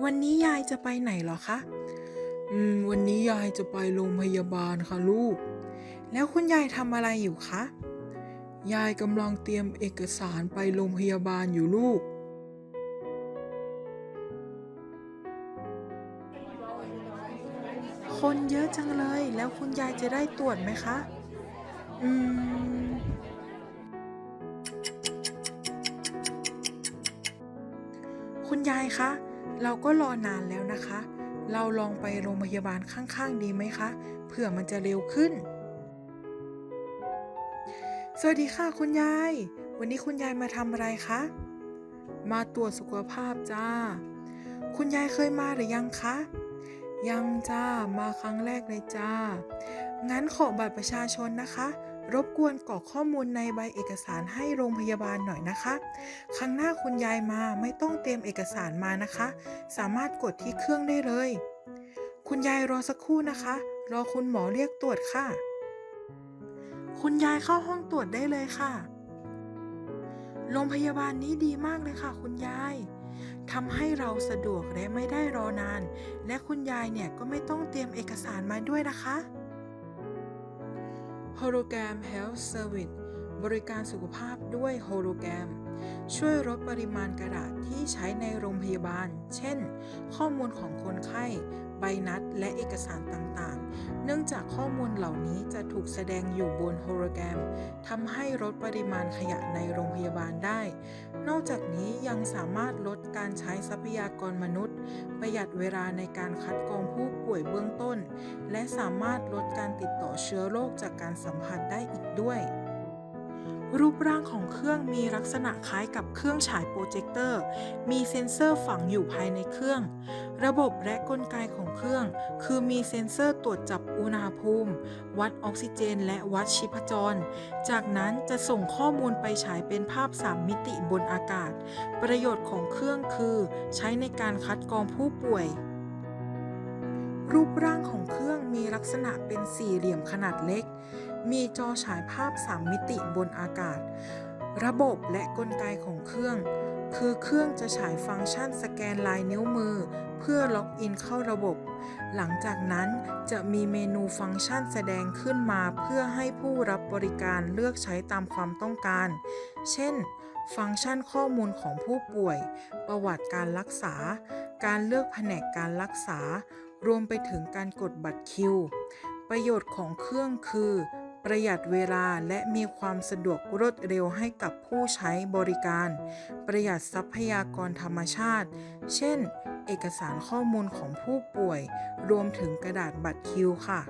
วันนี้ยายจะไปไหนเหรอคะ อืม วันนี้ยายจะไปโรงพยาบาลค่ะลูก แล้วคุณยายทำอะไรอยู่คะ ยายกำลังเตรียมเอกสารไปโรงพยาบาลอยู่ลูก คนเยอะจังเลย แล้วคุณยายจะได้ตรวจไหมคะ อืมคุณยายคะ เราก็รอนานแล้วนะคะ เราลองไปโรงพยาบาลข้างๆ ดีไหมคะ เผื่อมันจะเร็วขึ้น สวัสดีค่ะคุณยาย วันนี้คุณยายมาทำอะไรคะ มาตรวจสุขภาพจ้า คุณยายเคยมาหรือยังคะ ยังจ้า มาครั้งแรกเลยจ้า งั้นขอบัตรประชาชนนะคะ รบกวนกรอกข้อมูลในใบเอกสารให้โรงพยาบาลหน่อยนะคะ ครั้งหน้าคุณยายมาไม่ต้องเตรียมเอกสารมานะคะ สามารถกดที่เครื่องได้เลย คุณยายรอสักครู่นะคะ รอคุณหมอเรียกตรวจค่ะ คุณยายเข้าห้องตรวจได้เลยค่ะ โรงพยาบาลนี้ดีมากเลยค่ะ คุณยายทำให้เราสะดวกและไม่ได้รอนาน และคุณยายเนี่ยก็ไม่ต้องเตรียมเอกสารมาด้วยนะคะ Hologram Health Service บริการสุขภาพด้วยโฮโลแกรม ช่วยลดปริมาณกระดาษที่ใช้ในโรงพยาบาล เช่น ข้อมูลของคนไข้ ใบนัด และเอกสารต่างๆ เนื่องจากข้อมูลเหล่านี้จะถูกแสดงอยู่บนโฮโลแกรมทำให้ลดปริมาณขยะในโรงพยาบาลได้ นอกจากนี้ยังสามารถลดการใช้ทรัพยากรมนุษย์ ประหยัดเวลาในการคัดกรองผู้ป่วยเบื้องต้น และสามารถลดการติดต่อเชื้อโรคจากการสัมผัสได้อีกด้วย รูปร่างของเครื่องมีลักษณะคล้ายกับเครื่องฉายโปรเจคเตอร์ มีเซ็นเซอร์ฝังอยู่ภายในเครื่อง ระบบและกลไกของเครื่อง คือมีเซ็นเซอร์ตรวจจับอุณหภูมิ วัดออกซิเจน และวัดชีพจร จากนั้นจะส่งข้อมูลไปฉายเป็นภาพ 3 มิติบนอากาศ ประโยชน์ของเครื่องคือ ใช้ในการคัดกรองผู้ป่วย รูปร่างของเครื่อง กษณะเป็นสี่เหลี่ยมขนาดเล็ก มีจอฉายภาพ 3 มิติบนอากาศ ระบบและกลไกของเครื่อง คือเครื่องจะฉายฟังก์ชันสแกนลายนิ้วมือ เพื่อล็อกอินเข้าระบบ หลังจากนั้นจะมีเมนูฟังก์ชันแสดงขึ้นมาเพื่อให้ผู้รับบริการเลือกใช้ตามความต้องการ เช่น ฟังก์ชันข้อมูลของผู้ป่วย ประวัติการรักษา การเลือกแผนกการรักษา รวมไปถึงการกดบัตรคิว ประโยชน์ของเครื่องคือ ประหยัดเวลาและมีความสะดวกรวดเร็วให้กับผู้ใช้บริการ ประหยัดทรัพยากรธรรมชาติ เช่น เอกสารข้อมูลของผู้ป่วย รวมถึงกระดาษบัตรคิวค่ะ